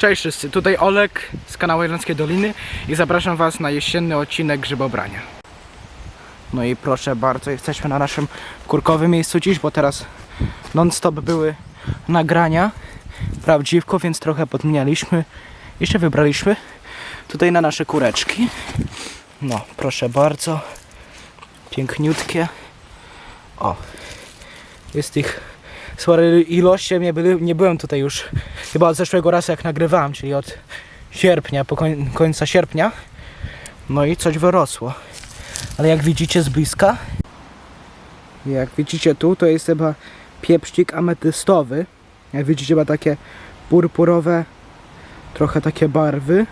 Cześć wszyscy, tutaj Olek z kanału Irlandzkiej Doliny i zapraszam Was na jesienny odcinek grzybobrania. No i proszę bardzo, jesteśmy na naszym kurkowym miejscu dziś, bo teraz non-stop były nagrania prawdziwko, więc trochę podmienialiśmy się wybraliśmy tutaj na nasze kureczki. No, proszę bardzo, piękniutkie. O, jest ich spore ilości, nie, byli, nie byłem tutaj już chyba od zeszłego razu jak nagrywałem, czyli od sierpnia, po koń, końca sierpnia. No i coś wyrosło. Ale jak widzicie z bliska, jak widzicie tu, to jest chyba pieprzcik ametystowy. Jak widzicie ma takie purpurowe, trochę takie barwy.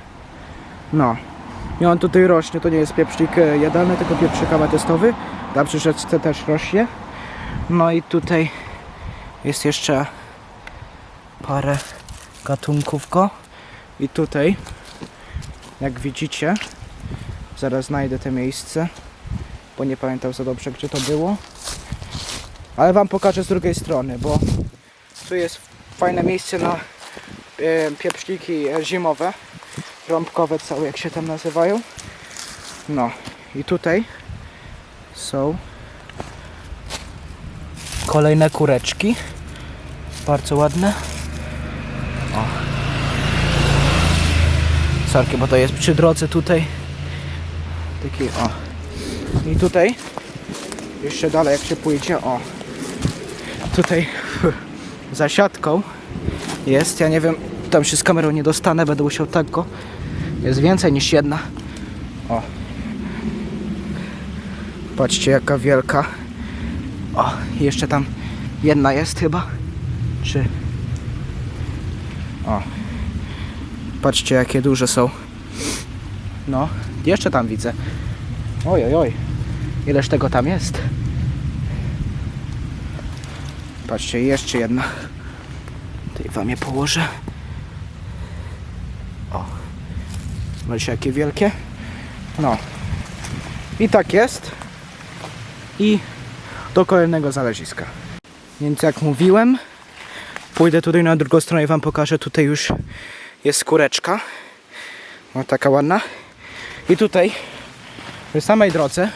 No. I on tutaj rośnie, to nie jest pieprzcik e, jadalny, tylko pieprzyk ametystowy. Na przyszeczce też rośnie. No i tutaj jest jeszcze parę gatunków go. I tutaj, jak widzicie, zaraz znajdę te miejsce, bo nie pamiętam za dobrze, gdzie to było. Ale Wam pokażę z drugiej strony, bo tu jest fajne miejsce na e, pieprzniki e, zimowe, rąbkowe całe, jak się tam nazywają. No i tutaj są kolejne kureczki. Bardzo ładne. O. Sorki, bo to jest przy drodze tutaj. Taki o. I tutaj jeszcze dalej jak się pójdzie, o. Tutaj za siatką jest, ja nie wiem, tam się z kamerą nie dostanę, będę musiał tak go. Jest więcej niż jedna. O. Patrzcie jaka wielka. O, jeszcze tam jedna jest chyba. Czy. O. Patrzcie jakie duże są. No, jeszcze tam widzę. Oj, oj, oj. Ileż tego tam jest? Patrzcie, jeszcze jedna. Tutaj wam je położę. O. Zobaczcie jakie wielkie. No. I tak jest. I do kolejnego znaleziska. Więc jak mówiłem, pójdę tutaj na drugą stronę i wam pokażę. Tutaj już jest skóreczka. No taka ładna. I tutaj przy samej drodze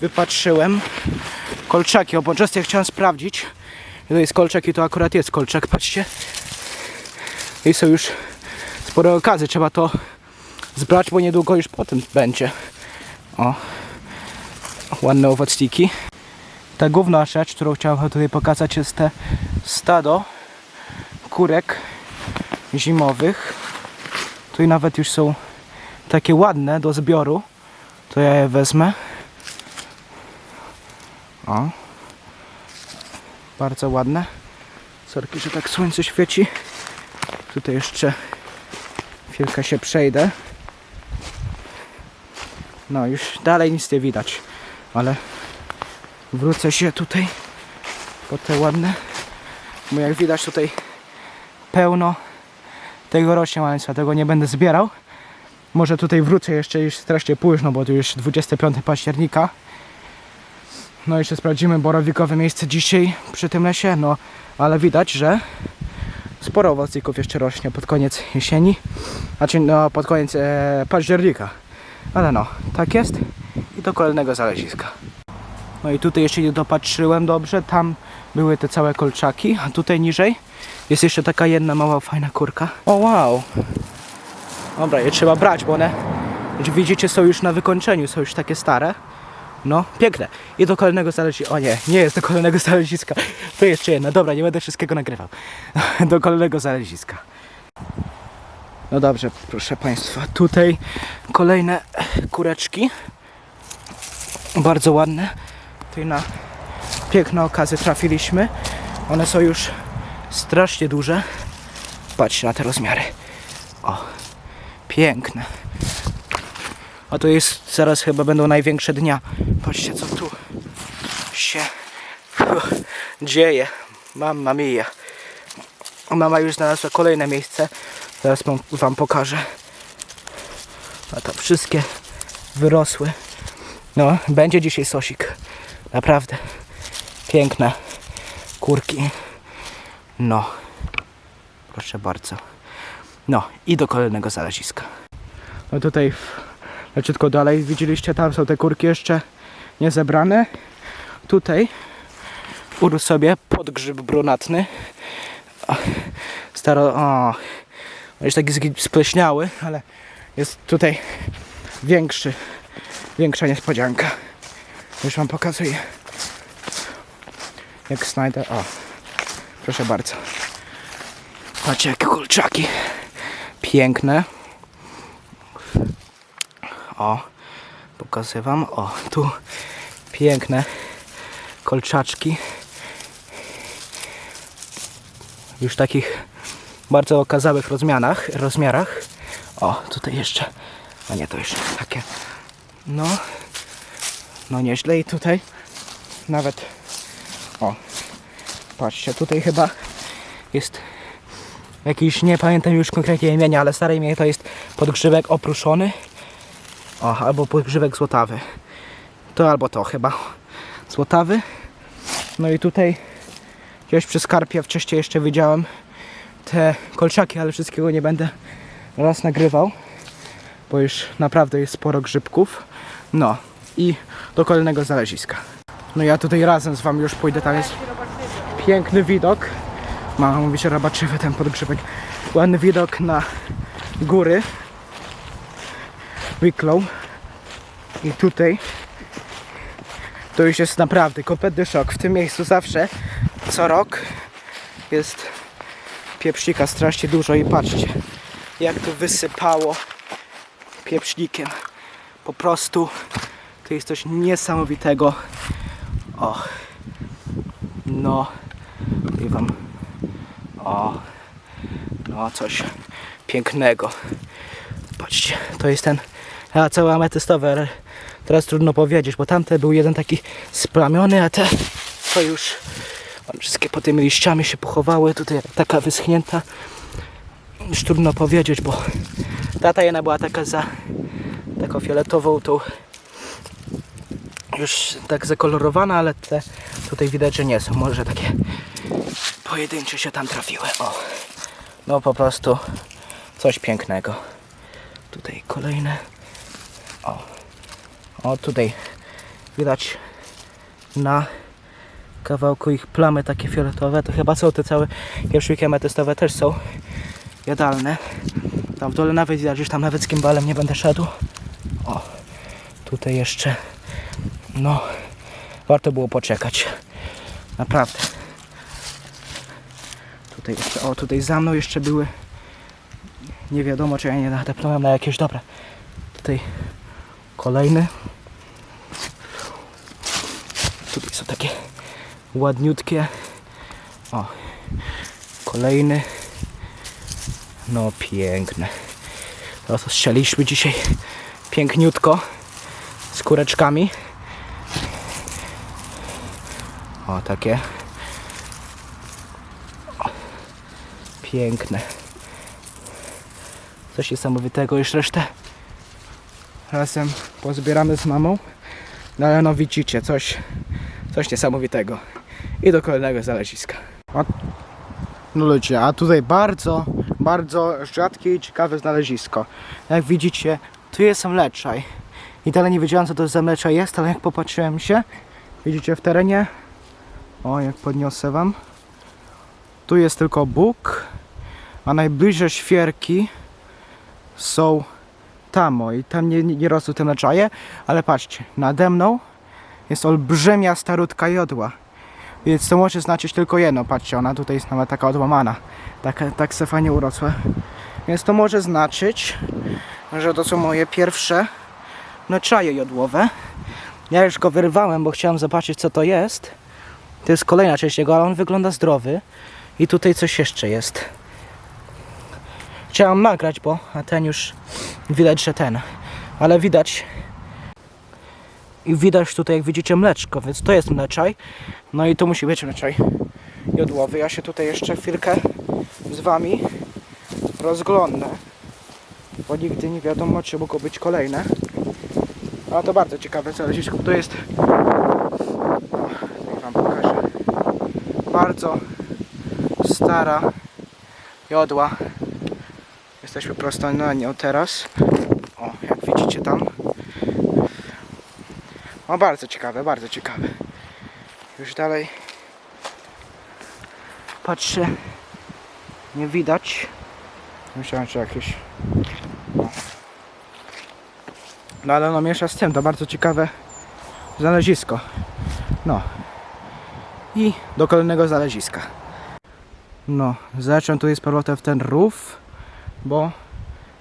wypatrzyłem kolczaki. Bo just ja chciałem sprawdzić. To jest kolczak i to akurat jest kolczak, patrzcie. I są już spore okazy. Trzeba to zbrać, bo niedługo już potem będzie. O. Ładne owocniki. Ta główna rzecz, którą chciałem tutaj pokazać jest te stado kurek zimowych. Tutaj nawet już są takie ładne do zbioru. To ja je wezmę. O. Bardzo ładne. Sorki, że tak słońce świeci. Tutaj jeszcze chwilkę się przejdę. No już dalej nic nie widać, ale wrócę się tutaj po te ładne, bo jak widać tutaj pełno tego rośnie maleństwa, tego nie będę zbierał. Może tutaj wrócę jeszcze już strasznie późno, bo to już 25 października. No jeszcze sprawdzimy borowikowe miejsce dzisiaj przy tym lesie, no ale widać, że sporo owocników jeszcze rośnie pod koniec jesieni, znaczy no pod koniec e, października. Ale no, tak jest i do kolejnego znaleziska. No i tutaj jeszcze nie dopatrzyłem dobrze, tam były te całe kolczaki, a tutaj niżej jest jeszcze taka jedna mała fajna kurka. O wow! Dobra, je trzeba brać, bo one, jak widzicie, są już na wykończeniu, są już takie stare. No, piękne. I do kolejnego znaleziska. O nie, nie jest do kolejnego znaleziska. To jeszcze jedna. Dobra, nie będę wszystkiego nagrywał. Do kolejnego znaleziska. No dobrze, proszę Państwa. Tutaj kolejne kureczki. Bardzo ładne. Tutaj na piękne okazy trafiliśmy. One są już strasznie duże. Patrzcie na te rozmiary. O, piękne. A to jest, zaraz chyba będą największe dnia. Patrzcie co tu się dzieje. Mamma mia. Mama już znalazła kolejne miejsce. Zaraz wam pokażę. A to wszystkie wyrosły. No, będzie dzisiaj sosik. Naprawdę. Piękne kurki. No. Proszę bardzo. No i do kolejnego znaleziska. No tutaj leciutko dalej widzieliście, tam są te kurki jeszcze nie zebrane. Tutaj urósł sobie podgrzyb brunatny. Staro, o, jest taki spleśniały, ale jest tutaj większy, większa niespodzianka. Już wam pokazuję. Jak znajdę, o, proszę bardzo. Patrzcie jakie kulczaki. Piękne. O, pokazuję wam. O, tu piękne kolczaczki. Już takich bardzo okazałych rozmianach, rozmiarach. O, tutaj jeszcze. A nie, to jeszcze takie. No, no nieźle i tutaj nawet. O, patrzcie, tutaj chyba jest jakiś, nie pamiętam już konkretnie imienia, ale stare imię to jest podgrzybek opruszony. O, albo podgrzybek złotawy. To albo to chyba. Złotawy. No i tutaj gdzieś przy skarpie wcześniej jeszcze widziałem te kolczaki, ale wszystkiego nie będę raz nagrywał, bo już naprawdę jest sporo grzybków. No i do kolejnego znaleziska. No ja tutaj razem z wami już pójdę, tam jest piękny widok. Mama mówi się robaczywy ten podgrzybek. Ładny widok na góry. Wicklow. I tutaj to już jest naprawdę kompletny szok. W tym miejscu zawsze co rok jest pieprznika strasznie dużo i patrzcie jak tu wysypało pieprznikiem. Po prostu to jest coś niesamowitego. O. No. I wam. O. No coś pięknego. Patrzcie, to jest ten a całe ametystowe. ale Teraz trudno powiedzieć, bo tamte był jeden taki splamiony, a te to już wszystkie po tymi liściami się pochowały. Tutaj taka wyschnięta. Już trudno powiedzieć, bo tata jedna była taka za taką fioletową, tą już tak zakolorowana, ale te tutaj widać, że nie są. Może takie pojedyncze się tam trafiły. O, no po prostu coś pięknego. Tutaj kolejne. O, o tutaj widać na kawałku ich plamy takie fioletowe. To chyba są te całe pierwszynki ametystowe też są jadalne. Tam w dole nawet widać, że tam nawet z gimbalem nie będę szedł. O, tutaj jeszcze no, warto było poczekać. Naprawdę. Tutaj jeszcze, o tutaj za mną jeszcze były nie wiadomo czy ja nie nadepnąłem na jakieś dobre. Tutaj kolejny. Tutaj są takie ładniutkie. O, kolejny. No piękne. No to strzeliśmy dzisiaj piękniutko z kureczkami. O, takie. Piękne. Coś niesamowitego. Już resztę razem pozbieramy z mamą. No ale no widzicie, coś, coś niesamowitego. I do kolejnego znaleziska. No ludzie, a tutaj bardzo, bardzo rzadkie i ciekawe znalezisko. Jak widzicie, tu jest mleczaj. I dalej nie wiedziałem co to za mleczaj jest, ale jak popatrzyłem się, widzicie w terenie, o jak podniosę wam, tu jest tylko Bóg, a najbliżej świerki są tam, o, i tam nie, nie, rosły te mleczaje, ale patrzcie, nade mną jest olbrzymia starutka jodła. Więc to może znaczyć tylko jedno, patrzcie, ona tutaj jest nawet taka odłamana, tak, tak se fajnie urosła. Więc to może znaczyć, że to są moje pierwsze mleczaje jodłowe. Ja już go wyrwałem, bo chciałem zobaczyć co to jest. To jest kolejna część jego, ale on wygląda zdrowy. I tutaj coś jeszcze jest. Chciałem nagrać, bo a ten już widać, że ten. Ale widać i widać tutaj, jak widzicie, mleczko, więc to jest mleczaj. No i to musi być mleczaj jodłowy. Ja się tutaj jeszcze chwilkę z Wami rozglądnę, bo nigdy nie wiadomo, czy mogą być kolejne. Ale to bardzo ciekawe znalezisko. To jest... O, tutaj Wam pokażę. Bardzo stara jodła. Jesteśmy prosto na nią teraz. O, jak widzicie tam. O, bardzo ciekawe, bardzo ciekawe. Już dalej. Patrzę. Nie widać. Myślałem, że jakieś... No. ale no miesza z tym, to bardzo ciekawe znalezisko. No. I do kolejnego znaleziska. No, zacząłem tutaj z powrotem w ten rów, bo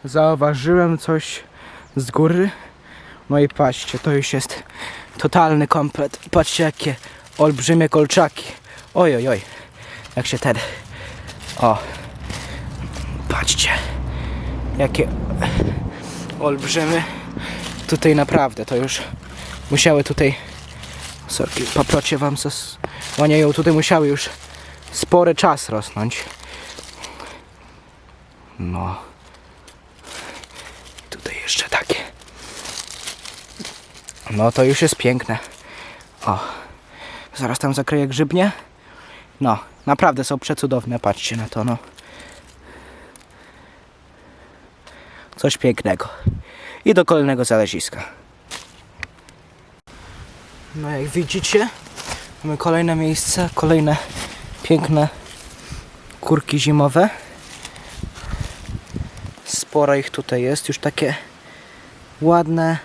zauważyłem coś z góry. No i patrzcie, to już jest totalny komplet. Patrzcie jakie olbrzymie kolczaki. Oj, oj, oj. Jak się ten... O. Patrzcie. Jakie olbrzymy. Tutaj naprawdę to już musiały tutaj... Sorki, paprocie wam zasłaniają. Tutaj musiały już spory czas rosnąć. No. Tutaj jeszcze takie. No to już jest piękne. O. Zaraz tam zakryję grzybnie. No, naprawdę są przecudowne. Patrzcie na to, no. Coś pięknego. I do kolejnego znaleziska. No jak widzicie, mamy kolejne miejsce, kolejne piękne kurki zimowe. Sporo ich tutaj jest, już takie ładne,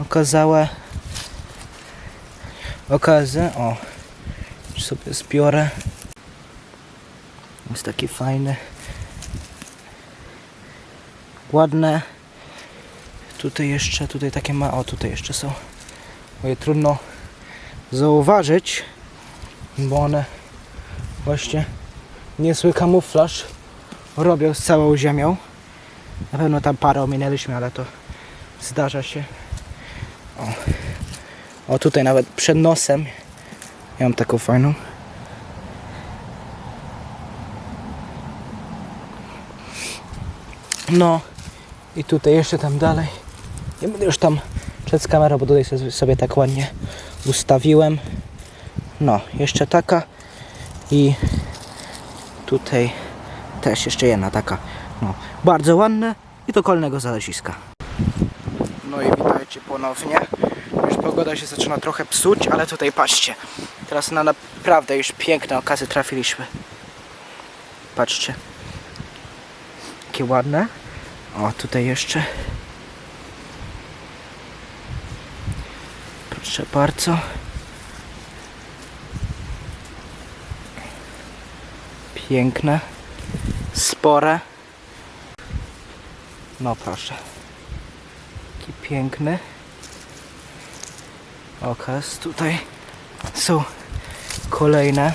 okazałe okazy. O, sobie zbiorę. Jest taki fajny. Ładne. Tutaj jeszcze, tutaj takie ma, o tutaj jeszcze są. Moje trudno zauważyć, bo one właśnie niezły kamuflaż robią z całą ziemią. Na pewno tam parę ominęliśmy, ale to zdarza się. O, o tutaj nawet przed nosem ja mam taką fajną. No i tutaj jeszcze tam dalej. Nie będę już tam przed kamerą, bo tutaj sobie tak ładnie ustawiłem. No, jeszcze taka i tutaj też jeszcze jedna taka. No, bardzo ładne i do kolejnego znaleziska. No i witajcie ponownie. Już pogoda się zaczyna trochę psuć, ale tutaj patrzcie. Teraz na naprawdę już piękne okazy trafiliśmy. Patrzcie. Jakie ładne. O, tutaj jeszcze. Proszę bardzo. Piękne. Spore. No proszę. Taki piękny. Okaz. Tutaj są kolejne.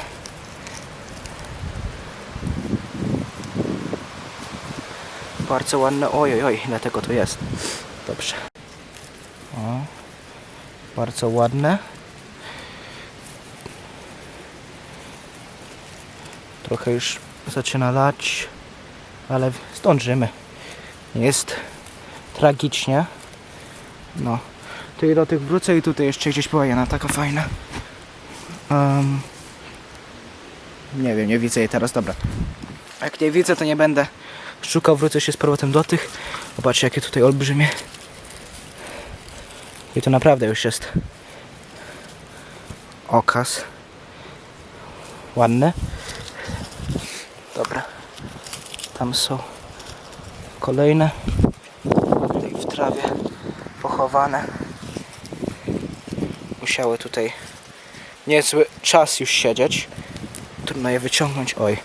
Bardzo ładne. Oj, oj, oj, ile tego tu jest. Dobrze. O. Bardzo ładne. Trochę już zaczyna lać, ale zdążymy. Jest tragicznie. No. Tutaj do tych wrócę i tutaj jeszcze gdzieś była jedna taka fajna. Em, nie wiem, nie widzę jej teraz, dobra. Jak nie widzę, to nie będę szukał, wrócę się z powrotem do tych. Zobaczcie, jakie tutaj olbrzymie. I to naprawdę już jest okaz. Ładne. Dobra. Tam są kolejne. Tutaj w trawie pochowane. Musiały tutaj niezły czas już siedzieć. Trudno je wyciągnąć. Oj,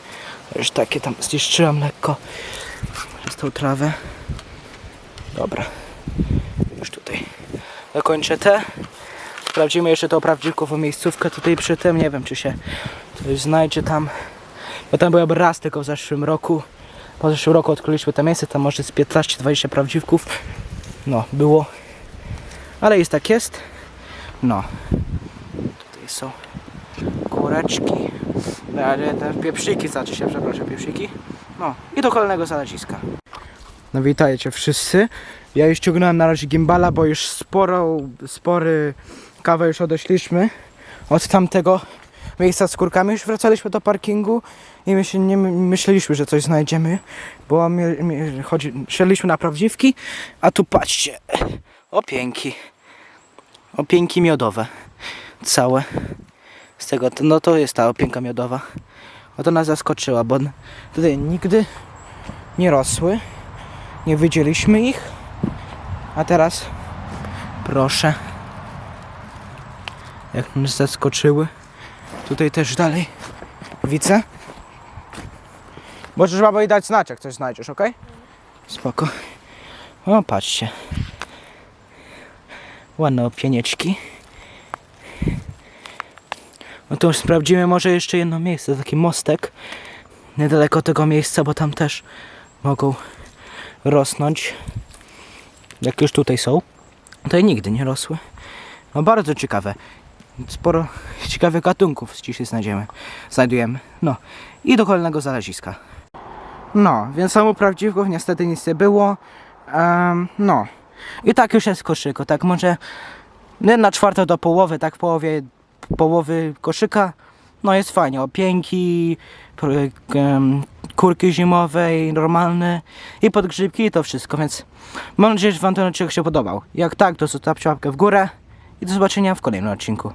już takie tam zniszczyłem lekko przez tą trawę. Dobra. Dokończę te. Sprawdzimy jeszcze tą prawdziwkową miejscówkę tutaj przy tym. Nie wiem, czy się coś znajdzie tam. Bo tam byłem raz tylko w zeszłym roku. Po zeszłym roku odkryliśmy to miejsce. Tam może z 15-20 prawdziwków. No, było. Ale jest tak jest. No. Tutaj są kureczki. Ale te pieprzyki, znaczy się, przepraszam, pieprzyki. No i do kolejnego znaleziska. No witajcie wszyscy. Ja już ciągnąłem na razie gimbala, bo już sporo, spory kawę już odeszliśmy od tamtego miejsca z kurkami. Już wracaliśmy do parkingu i my się nie my- myśleliśmy, że coś znajdziemy, bo my, my, chodzi, szedliśmy na prawdziwki, a tu patrzcie, opięki, opięki miodowe, całe. Z tego, no to jest ta opięka miodowa. O to nas zaskoczyła, bo tutaj nigdy nie rosły, nie widzieliśmy ich, a teraz proszę, jak nas zaskoczyły. Tutaj też dalej widzę. Możesz babo i dać znać, jak coś znajdziesz, ok? Spoko. O, patrzcie. Ładne opienieczki. No to już sprawdzimy może jeszcze jedno miejsce, taki mostek. Niedaleko tego miejsca, bo tam też mogą rosnąć. Jak już tutaj są. Tutaj nigdy nie rosły. No bardzo ciekawe. Sporo ciekawych gatunków dzisiaj znajdziemy. Znajdujemy. No. I do kolejnego znaleziska. No, więc samu prawdziwków niestety nic nie było. Em, no. I tak już jest koszyko, tak może jedna czwarta do połowy, tak w połowie połowy koszyka. No jest fajnie, opięki, kurki zimowej, normalne i podgrzybki i to wszystko, więc mam nadzieję, że Wam ten odcinek się podobał. Jak tak, to zostawcie łapkę w górę i do zobaczenia w kolejnym odcinku.